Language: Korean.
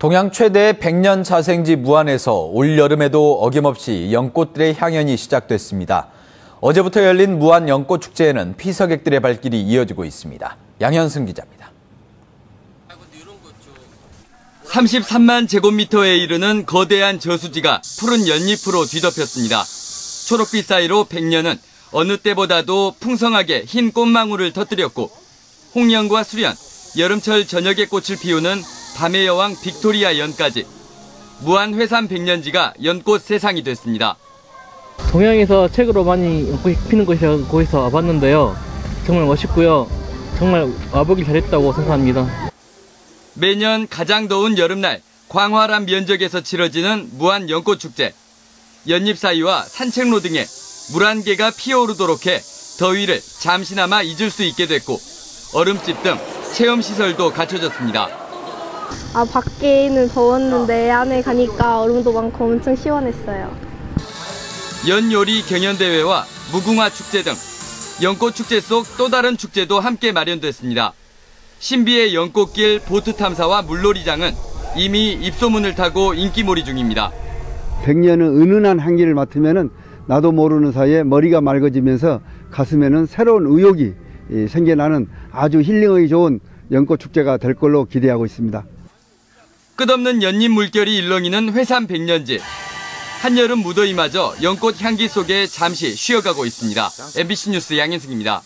동양 최대 100년 자생지 무안에서 올 여름에도 어김없이 연꽃들의 향연이 시작됐습니다. 어제부터 열린 무안 연꽃 축제에는 피서객들의 발길이 이어지고 있습니다. 양현승 기자입니다. 33만 제곱미터에 이르는 거대한 저수지가 푸른 연잎으로 뒤덮였습니다. 초록빛 사이로 백년은 어느 때보다도 풍성하게 흰 꽃망울을 터뜨렸고 홍련과 수련, 여름철 저녁에 꽃을 피우는 밤의 여왕 빅토리아 연까지 무한 회산 백년지가 연꽃 세상이 됐습니다. 동양에서 책으로 많이 연꽃이 피는 곳이라고 거기서 와봤는데요. 정말 멋있고요. 정말 와보길 잘했다고 생각합니다. 매년 가장 더운 여름날 광활한 면적에서 치러지는 무한 연꽃 축제. 연잎 사이와 산책로 등에 물한 개가 피어오르도록 해 더위를 잠시나마 잊을 수 있게 됐고 얼음집 등 체험 시설도 갖춰졌습니다. 아, 밖에는 더웠는데 안에 가니까 얼음도 많고 엄청 시원했어요. 연요리 경연대회와 무궁화 축제 등 연꽃 축제 속 또 다른 축제도 함께 마련됐습니다. 신비의 연꽃길 보트 탐사와 물놀이장은 이미 입소문을 타고 인기몰이 중입니다. 백년은 은은한 향기를 맡으면 나도 모르는 사이에 머리가 맑아지면서 가슴에는 새로운 의욕이 생겨나는 아주 힐링의 좋은 연꽃 축제가 될 걸로 기대하고 있습니다. 끝없는 연잎 물결이 일렁이는 회산 백년지. 한여름 무더위마저 연꽃 향기 속에 잠시 쉬어가고 있습니다. MBC 뉴스 양현승입니다.